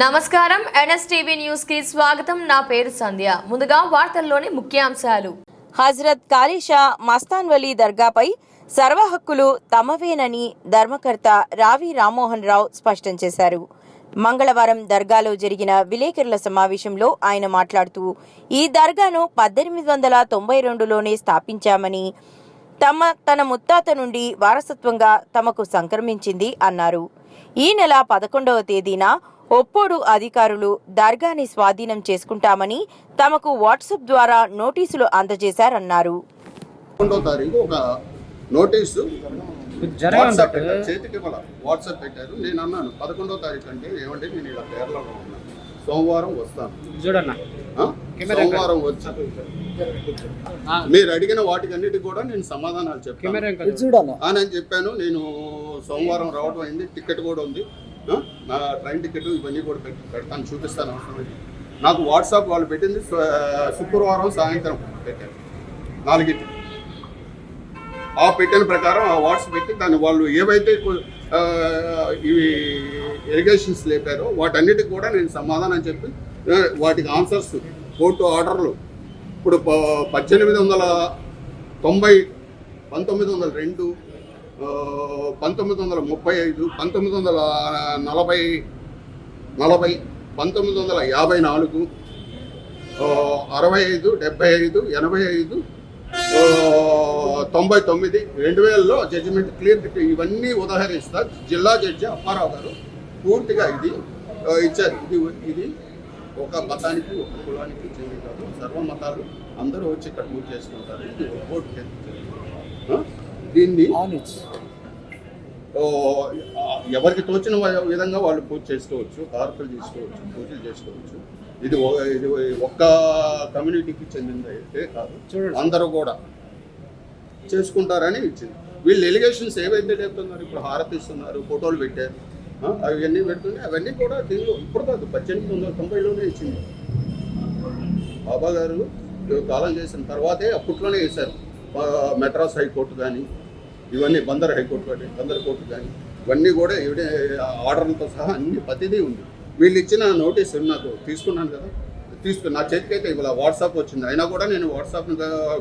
నమస్కారం. ఎన్ఎస్టీవీ న్యూస్కి స్వాగతం. నా పేరు సంధ్య. ముందుగా వార్తల్లోని ముఖ్యాంశాలు. హజరత్ కాలీషా మస్తాన్ వలీ దర్గాపై సర్వ హక్కులు తమవేనని ధర్మకర్త రావి రామ్మోహన్ రావు స్పష్టం చేశారు. మంగళవారం దర్గాలో జరిగిన విలేకరుల సమావేశంలో ఆయన మాట్లాడుతూ ఈ దర్గాను పద్దెనిమిది వందల తొంభై రెండులోనే స్థాపించామని తమ తన ముత్తాత నుండి వారసత్వంగా తమకు సంక్రమించింది అన్నారు. ఈ నెల పదకొండవ తేదీన ఒప్పోడు అధికారులు దర్గాని స్వాధీనం చేసుకుంటామని తమకు వాట్సాప్ ద్వారా నోటీసులు అందజేశారన్నారు. పదకొండో తారీఖు ఒక నోటీసు వాట్సాప్ పెట్టారు చేతికి ఇవ్వాల వాట్సాప్ పెట్టారు. నేను అన్నాను పదకొండో తారీఖు అంటే ఏమంటే నేను ఇలా కేరళలో ఉన్నాను. సోమవారం వస్తాను. చూడన్నా. ఆ? సోమవారం వచ్చి మీరు అడిగిన వాటికన్నిటికి కూడా నేను సమాధానాలు ఆ, నేను చెప్పాను నేను సోమవారం రావడం అయింది టికెట్ కూడా ఉంది? నా ట్రైన్ టికెట్ ఇవన్నీ కూడా పెడతాను చూపిస్తాను అవసరం నాకు వాట్సాప్ వాళ్ళు పెట్టింది శుక్రవారం సాయంత్రం పెట్టారు. నాలుగింటి ఆ పెట్టిన ప్రకారం ఆ వాట్సాప్ పెట్టి దాన్ని వాళ్ళు ఏవైతే ఇవి ఇరిగేషన్స్ లేపారో వాటన్నిటికి కూడా నేను సమాధానం చెప్పి వాటికి ఆన్సర్స్ కోర్టు ఆర్డర్లు. ఇప్పుడు ప- పద్దెనిమిది వందల తొంభై పంతొమ్మిది వందల రెండు పంతొమ్మిది వందల ముప్పై ఐదు పంతొమ్మిది వందల నలభై నలభై పంతొమ్మిది వందల యాభై నాలుగు అరవై ఐదు డెబ్బై ఐదు ఎనభై ఐదు తొంభై తొమ్మిది రెండు వేలలో జడ్జిమెంట్ క్లియర్ ఇవన్నీ ఉదాహరిస్తా జిల్లా జడ్జి అప్పారావు గారు పూర్తిగా ఇది ఇచ్చారు. ఇది ఇది ఒక మతానికి ఒక కులానికి చెంది కాదు సర్వ మతాలు అందరూ వచ్చి ఇక్కడ పూజ చేసుకుంటారు. ఇది ఓటు దీన్ని ఎవరికి తోచిన విధంగా వాళ్ళు పూజ చేసుకోవచ్చు హారతులు తీసుకోవచ్చు పూజలు చేసుకోవచ్చు. ఇది ఇది ఒక్క కమ్యూనిటీకి చెందింది అయితే కాదు. అందరూ కూడా చేసుకుంటారని ఇచ్చింది. వీళ్ళు ఎలిగేషన్స్ ఏవైతే చెప్తున్నారు ఇప్పుడు హారతి ఇస్తున్నారు ఫోటోలు పెట్టారు అవన్నీ పెడుతుంది అవన్నీ కూడా దీనిలో ఇప్పుడు కాదు పద్దెనిమిది వందల తొంభైలోనే ఇచ్చింది. బాబా గారు కాలం చేసిన తర్వాతే అప్పట్లోనే వేశారు. మెడ్రాస్ హైకోర్టు కానీ ఇవన్నీ బందర్ హైకోర్టు కానీ బందర్ కోర్టు కానీ ఇవన్నీ కూడా ఇవిడే ఆర్డర్లతో సహా అన్ని ప్రతిదీ ఉంది. వీళ్ళు ఇచ్చిన నోటీస్ నాకు తీసుకున్నాను కదా తీసుకు నా చేతికైతే ఇవాళ వాట్సాప్ వచ్చింది. అయినా కూడా నేను వాట్సాప్ని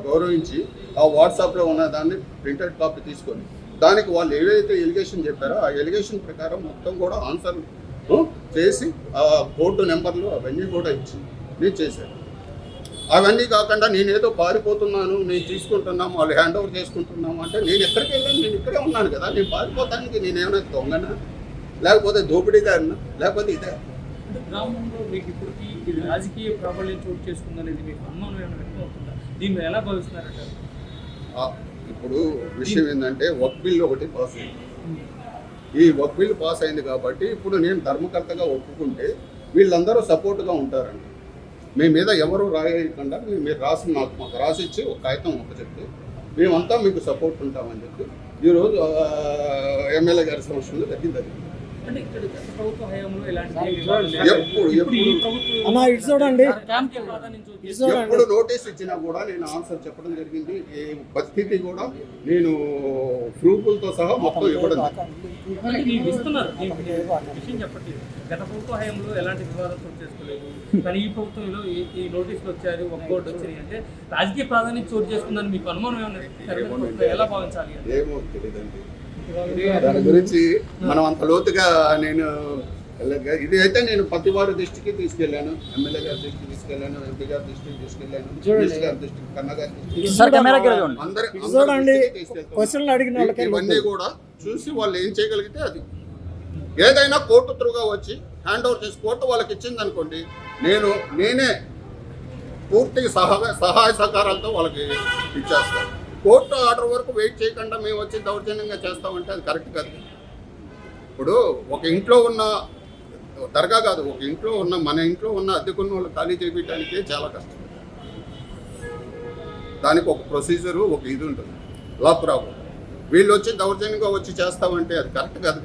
గౌరవించి ఆ వాట్సాప్లో ఉన్న దాన్ని ప్రింటెడ్ కాపీ తీసుకొని దానికి వాళ్ళు ఏవైతే ఎలిగేషన్ చెప్పారో ఆ ఎలిగేషన్ ప్రకారం మొత్తం కూడా ఆన్సర్ చేసి ఆ కోర్టు నెంబర్లు అవన్నీ కూడా ఇచ్చి నేను చేశాను. అవన్నీ కాకుండా నేనేదో పారిపోతున్నాను నేను తీసుకుంటున్నాము వాళ్ళు హ్యాండ్ ఓవర్ చేసుకుంటున్నాము అంటే నేను ఎక్కడికి వెళ్ళాను? నేను ఇక్కడే ఉన్నాను కదా. నేను పారిపోతానికి నేనేమైనా దొంగనా? లేకపోతే దోపిడీదారినా? లేకపోతే ఇదే? గ్రామంలో మీకు ఇప్పటికి ఇది రాజకీయ ప్రాబల్యం చోటు చేసుకుందనేది మీకు అనుమానం ఏమైనా దీన్ని ఎలా భావిస్తున్నారంటారు? ఆ, ఇప్పుడు విషయం ఏంటంటే వర్క్ బిల్ ఒకటి పాస్ అయింది. ఈ వర్క్ బిల్ పాస్ అయింది కాబట్టి ఇప్పుడు నేను ధర్మకర్తగా ఒప్పుకుంటే వీళ్ళందరూ సపోర్ట్గా ఉంటారండి మీ మీద ఎవరు రాయకుండా మీరు రాసి నాకు మాకు రాసిచ్చి ఒక కాగితం ఒక చెప్తే మేమంతా మీకు సపోర్ట్ ఉంటామని చెప్పి ఈరోజు ఎమ్మెల్యే గారి సమక్షంలో జరిగింది ఎప్పుడు ప్రాధాన్యం నోటీస్ ఇచ్చినా కూడా నేను ఆన్సర్ చెప్పడం జరిగింది. ఏ పరిస్థితి కూడా నేను ప్రూఫ్లతో సహా మొత్తం ఇవ్వడం గత ప్రభుత్వ హయాంలో ఎలాంటి వివాదం చోటు చేసుకోలేదు. కానీ ఈ ప్రభుత్వంలో ఈ- నోటీసులు వచ్చారు ఒక బోర్డు వచ్చినాయి అంటే రాజకీయ ప్రాధాన్యత చోటు చేసుకుందని మీకు అనుమానం కలిగిందా? ఎలా భావించాలి? ఏమో తెలియదండి. దాని గురించి మనం అంత లోతుగా నేను ఇది అయితే నేను ప్రతి వారి దృష్టికి తీసుకెళ్ళాను. ఎమ్మెల్యే గారి దృష్టికి తీసుకెళ్ళాను ఎంపీ గారి దృష్టికి వాళ్ళకి ఇవన్నీ కూడా చూసి వాళ్ళు ఏం చేయగలిగితే అది. ఏదైనా కోర్టు త్రూగా వచ్చి హ్యాండ్ ఓవర్ చేసి కోర్టు వాళ్ళకి ఇచ్చింది అనుకోండి నేను నేనే పూర్తిగా సహాయ సహాయ సహకారాలతో వాళ్ళకి ఇచ్చేస్తాను. కోర్టు ఆర్డర్ వరకు వెయిట్ చేయకుండా మేము వచ్చి దౌర్జన్యంగా చేస్తామంటే అది కరెక్ట్ కాదు. ఇప్పుడు ఒక ఇంట్లో ఉన్న దర్గా కాదు ఒక ఇంట్లో ఉన్న మన ఇంట్లో ఉన్న అద్దెకున్న వాళ్ళు ఖాళీ చేయించడానికే చాలా కష్టం. దానికి ఒక ప్రొసీజరు ఒక ఇది ఉంటుంది. లా ప్రాబ్లం వీళ్ళు వచ్చి దౌర్జన్యంగా వచ్చి చేస్తామంటే అది కరెక్ట్ కాదు.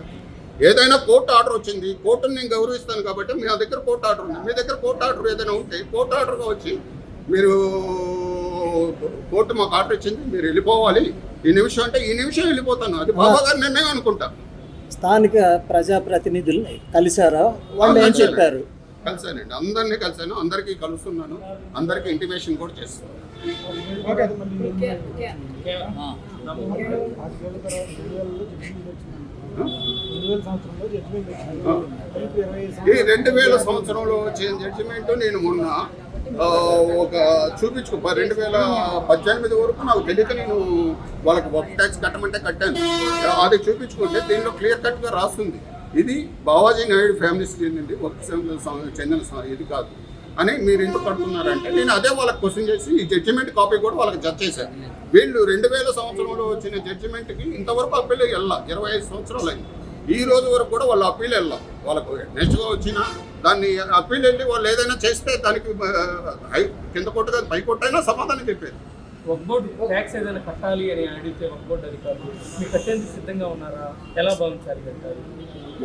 ఏదైనా కోర్టు ఆర్డర్ వచ్చింది కోర్టుని నేను గౌరవిస్తాను కాబట్టి మీ దగ్గర కోర్టు ఆర్డర్ ఉంది. మీ దగ్గర కోర్టు ఆర్డర్ ఏదైనా ఉంటే కోర్టు ఆర్డర్గా వచ్చి మీరు కోర్టు మాకు ఆర్డర్ ఇచ్చింది మీరు వెళ్ళిపోవాలి. ఈ నిమిషం అంటే ఈ నిమిషం వెళ్ళిపోతాను. అది బాబా గారి నిర్ణయం అనుకుంటా. స్థానిక ప్రజాప్రతినిధుల్ని కలిశారా? వాళ్ళు ఏం చెప్పారు? కలిసానండి అందరినీ కలిసాను అందరికీ కలుస్తున్నాను. అందరికీ ఇంటిమేషన్ కూడా చేస్తాను ఈ రెండు వేల సంవత్సరంలో వచ్చిన జడ్జిమెంట్ నేను మొన్న ఒక చూపించుకో. రెండు వేల పద్దెనిమిది వరకు నాకు తెలియక నేను వాళ్ళకి వర్క్ ట్యాక్స్ కట్టమంటే కట్టాను. అది చూపించుకుంటే దీనిలో క్లియర్ కట్గా రాస్తుంది. ఇది బావాజీ నాయుడు ఫ్యామిలీస్ చెందింది వర్క్ చెందిన ఇది కాదు. అని మీరు ఎందుకు కడుతున్నారంటే నేను అదే వాళ్ళకి క్వశ్చన్ చేసి ఈ జడ్జిమెంట్ కాపీ కూడా వాళ్ళకి జడ్జ్ చేశాను వీళ్ళు రెండు వేల సంవత్సరంలో వచ్చిన జడ్జిమెంట్కి ఇంతవరకు ఆ పిల్లలు వెళ్ళాలి ఇరవై ఐదు సంవత్సరాలు అయింది. ఈ రోజు వరకు కూడా వాళ్ళు అప్పీల్ వెళ్ళాం. వాళ్ళకు నెక్స్ట్గా వచ్చిన దాన్ని అప్పీల్ వెళ్ళి వాళ్ళు ఏదైనా చేస్తే దానికి హై- కింద కొట్టుగా పై కొట్టైనా సమాధానం చెప్పేది. ఒక బోర్డు ట్యాక్స్ ఏదైనా కట్టాలి అని అడిగితే ఒక బోర్డు అధికారులు మీరు కట్టేందుకు సిద్ధంగా ఉన్నారా? ఎలా భావించాలి కట్టాలి?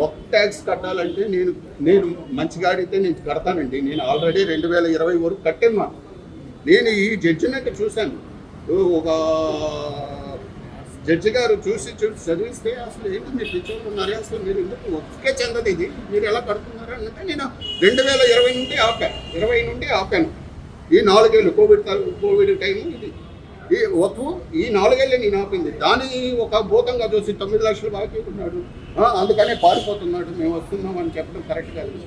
ఒక ట్యాక్స్ కట్టాలంటే నేను నేను మంచిగా అడిగితే నేను కడతానండి. నేను ఆల్రెడీ రెండు వేల ఇరవై వరకు కట్టాను నేను ఈ జడ్జిమెంట్ చూశాను. ఒక జడ్జి గారు చూసి చూసి చదివిస్తే అసలు ఏంటి మీరు పిచ్చోళ్ళు ఉన్నారే? అసలు మీరు ఎందుకు ఒకే చెందది ఇది? మీరు ఎలా కడుతున్నారు అంటే నేను రెండు వేల ఇరవై నుండి ఆపాను. ఇరవై నుండి ఆపాను. ఈ నాలుగేళ్ళు కోవిడ్ కోవిడ్ టైం ఇది. ఈ ఒప్పు ఈ నాలుగేళ్ళే నేను ఆపింది. దాని ఒక భూతంగా చూసి తొమ్మిది లక్షలు బాకీ ఉన్నాడు. అందుకనే పారిపోతున్నాడు. మేము వస్తున్నాం అని చెప్పడం కరెక్ట్ కాదు.